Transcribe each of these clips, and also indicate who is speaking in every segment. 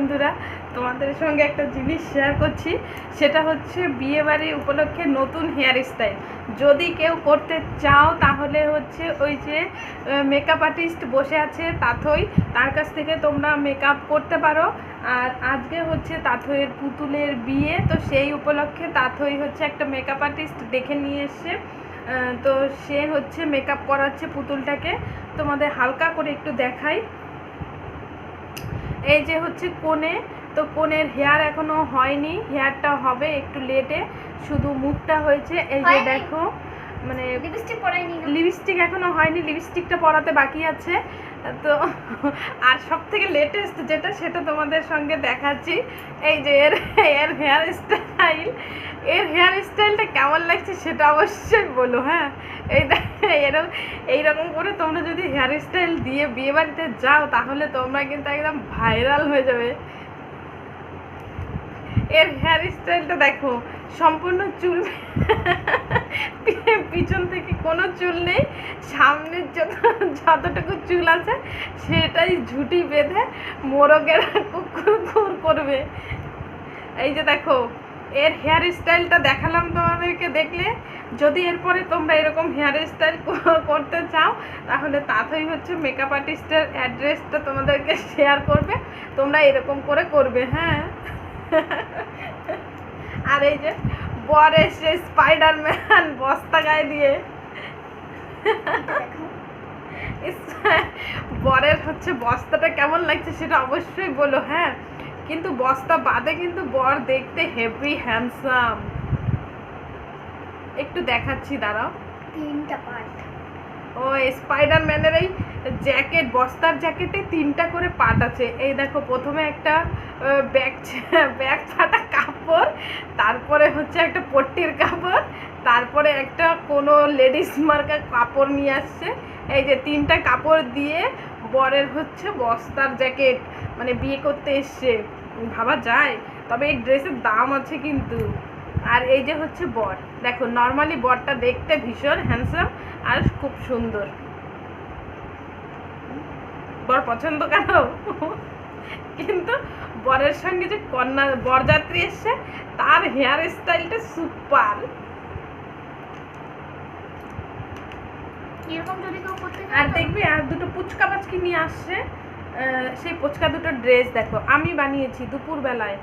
Speaker 1: বন্ধুরা, তোমাদের সঙ্গে একটা জিনিস শেয়ার করছি। সেটা হচ্ছে বিয়েবাড়ি উপলক্ষে নতুন হেয়ার স্টাইল যদি কেউ করতে চাও, তাহলে হচ্ছে ওই যে মেকআপ আর্টিস্ট বসে আছে তাথই, তার কাছ থেকে তোমরা মেকআপ করতে পারো। আর আজকে হচ্ছে তাথইয়ের পুতুলের বিয়ে, তো সেই উপলক্ষে তাথই হচ্ছে একটা মেকআপ আর্টিস্ট দেখে নিয়ে এসছে। তো সে হচ্ছে মেকআপ করাচ্ছে পুতুলটাকে। তোমাদের হালকা করে একটু দেখাই। এই যে হচ্ছে কোণে তো কোণের হেয়ার এখনও হয়নি হেয়ারটা হবে একটু লেটে শুধু মুখটা হয়েছে এই যে দেখো মানে
Speaker 2: লিপস্টিক পরাইনি।
Speaker 1: লিপস্টিক এখনও হয়নি লিপস্টিকটা পরাতে বাকি আছে তো আর সব থেকে লেটেস্ট যেটা সেটা তোমাদের সঙ্গে দেখাচ্ছি এই যে এর এর হেয়ার স্টাইল এর হেয়ার স্টাইলটা কেমন লাগছে সেটা অবশ্যই বলো হ্যাঁ এই এরকম এইরকম করে তোমরা যদি হেয়ার স্টাইল দিয়ে বিয়ে বাড়িতে যাও, তাহলে তোমরা কিন্তু একদম ভাইরাল হয়ে যাবে। এর হেয়ার স্টাইলটা দেখো, সম্পূর্ণ চুল, পিছন থেকে কোনো চুল নেই, সামনের যত, যতটুকু চুল আছে, সেটাই ঝুঁটি বেঁধে মোরগের কুকুর করবে। এই যে দেখো এর হেয়ার স্টাইলটা দেখালাম তোমাদেরকে দেখলে। যদি এরপরে তোমরা এরকম হেয়ার স্টাইল করতে চাও, তাহলে তাতেই হচ্ছে মেকআপ আর্টিস্টের অ্যাড্রেসটা তোমাদেরকে শেয়ার করবে। তোমরা এরকম করে করবে হ্যাঁ। আর এই যে বর এসে স্পাইডারম্যান বস্তা গায়ে দিয়ে। বরের হচ্ছে বস্তাটা কেমন লাগছে সেটা অবশ্যই বলো হ্যাঁ। কিন্তু বস্তা বাদে কিন্তু বর দেখতে হেভি হ্যান্ডসাম একটু দেখাচ্ছি দাঁড়াও।
Speaker 2: তিনটা পার্ট
Speaker 1: ও স্পাইডারম্যানের এই জ্যাকেট বস্তার জ্যাকেটে তিনটা করে পার্ট আছে। এই দেখো প্রথমে একটা ব্যাগ ব্যাগ ফাটা কাপড় তারপরে হচ্ছে একটা পট্টির কাপড় তারপরে একটা কোনো লেডিস মার্কা কাপড় নিয়ে আসছে। এই যে তিনটা কাপড় দিয়ে বরের হচ্ছে বস্তার জ্যাকেট মানে বিয়ে করতে এসছে। ভাবা যায় তবে এই ড্রেসের দাম আছে কিন্তু। আর এই যে হচ্ছে বর দেখো নর্মালি বরটা দেখতে ভীষণ হ্যান্ডসাম আর খুব সুন্দর। বর পছন্দ কেন? কিন্তু বরের সঙ্গে যে কন্যা বরযাত্রী এসছে তার হেয়ার স্টাইলটা সুপার আর দেখবি আর দুটো পুচকা পাচকি নিয়ে আসছে। সেই পুচকা দুটো ড্রেস দেখো, আমি বানিয়েছি দুপুরবেলায়।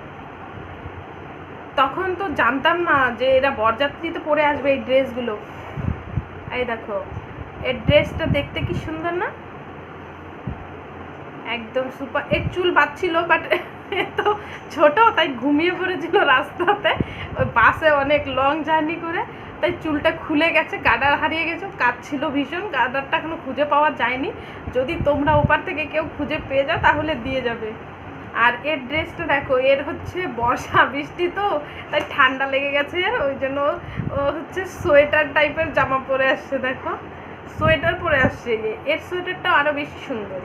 Speaker 1: তখন তো জানতাম না যে এরা বরযাত্রীতে পরে আসবে এই ড্রেসগুলো এই দেখো, এর ড্রেসটা দেখতে কি সুন্দর না? একদম সুপার এর চুল বাঁচছিল বাট তো ছোট, তাই ঘুমিয়ে পড়েছিল রাস্তাতে। ওই বাসে অনেক লং জার্নি করে। তাই চুলটা খুলে গেছে, গাডার হারিয়ে গেছে কাটছিল ভীষণ, গাডারটা এখনও খুঁজে পাওয়া যায়নি। যদি তোমরা ওপার থেকে কেউ খুঁজে পেয়ে যাও, তাহলে দিয়ে যাবে। আর এর ড্রেসটা দেখো, এর হচ্ছে বর্ষা বৃষ্টি তো, তাই ঠান্ডা লেগে গেছে ওই জন্য হচ্ছে সোয়েটার টাইপের জামা পরে আসছে, দেখো। সোয়েটার পরে আসছে, এর সোয়েটারটা আরও বেশি সুন্দর।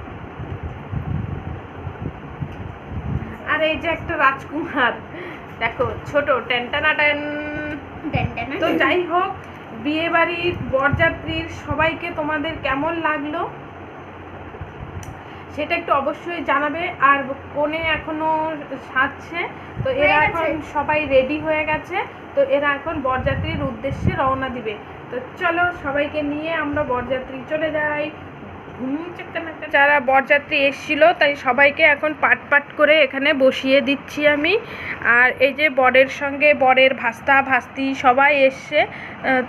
Speaker 1: আর এই যে একটা রাজকুমার দেখো ছোট টেনটানা। টেন তো যাই হোক বিয়ে বাড়ির বরযাত্রীর সবাইকে তোমাদের কেমন লাগল? সেটা একটু অবশ্যই জানাবে আর কোণে এখনও সাজছে। তো এরা এখন সবাই রেডি হয়ে গেছে। তো এরা এখন বরযাত্রীর উদ্দেশ্যে রওনা দিবে। তো চলো সবাইকে নিয়ে আমরা বরযাত্রী চলে যাই। যারা বরযাত্রী এসেছিল, তাই সবাইকে এখন পাট পাট করে এখানে বসিয়ে দিচ্ছি আমি। আর এই যে বরের সঙ্গে বরের ভাস্তা, ভাস্তি সবাই এসছে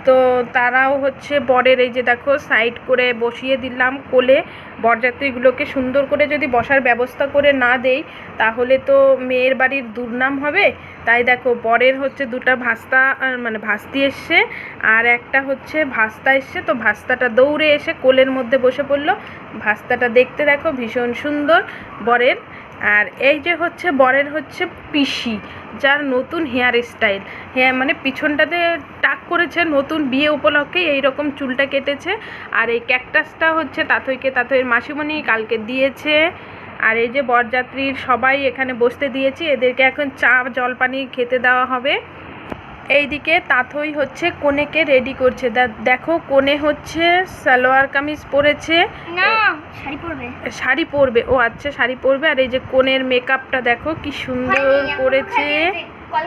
Speaker 1: তো তারাও হচ্ছে বরের এই যে দেখো সাইড করে বসিয়ে দিলাম কোলে। বরযাত্রীগুলোকে সুন্দর করে যদি বসার ব্যবস্থা করে না দেই, তাহলে তো মেয়ের বাড়ির দুর্নাম হবে। তাই দেখো বরের হচ্ছে দুটো ভাস্তা মানে ভাস্তি এসছে, আর একটা হচ্ছে ভাস্তা এসছে, তো ভাস্তাটা দৌড়ে এসে কোলের মধ্যে বসে পড়ল। ভাস্তাটা দেখতে দেখো, ভীষণ সুন্দর বরের। আর এই যে হচ্ছে, বরের হচ্ছে পিসি, যার নতুন হেয়ার স্টাইল। হ্যাঁ মানে পিছনটাতে টাক করেছে নতুন বিয়ে উপলক্ষে এই রকম চুলটা কেটেছে। আর এই ক্যাকটাসটা হচ্ছে তাথইকে তাথইয়ের মাসিমণি কালকে দিয়েছে। আর এই যে বরযাত্রীর সবাই এখানে বসতে দিয়েছি, এদেরকে এখন চা, জলপানি খেতে দেওয়া হবে। এইদিকে তাথই হচ্ছে কোনেকে রেডি করছে। দেখো কোনে হচ্ছে সালোয়ার কামিজ পরেছে।
Speaker 2: শাড়ি পরবে।
Speaker 1: ও আচ্ছা শাড়ি পরবে। আর এই যে কোনের মেকআপটা দেখো কি সুন্দর করেছে।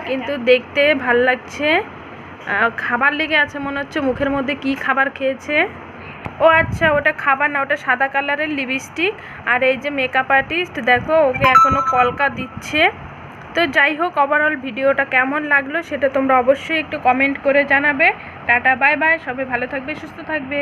Speaker 1: কিন্তু দেখতে ভালো লাগছে। খাবার লেগে আছে মনে হচ্ছে। মুখের মধ্যে কি খাবার খেয়েছে? ও আচ্ছা ওটা খাবার না ওটা সাদা কালারের লিপস্টিক আর এই যে মেকআপ আর্টিস্ট দেখো ওকে এখনও কলকা দিচ্ছে। তো যাই হোক ওভারঅল ভিডিওটা কেমন লাগল সেটা তোমরা অবশ্যই একটু কমেন্ট করে জানাবে। টাটা বাই বাই সবাই ভালো থাকবে, সুস্থ থাকবে।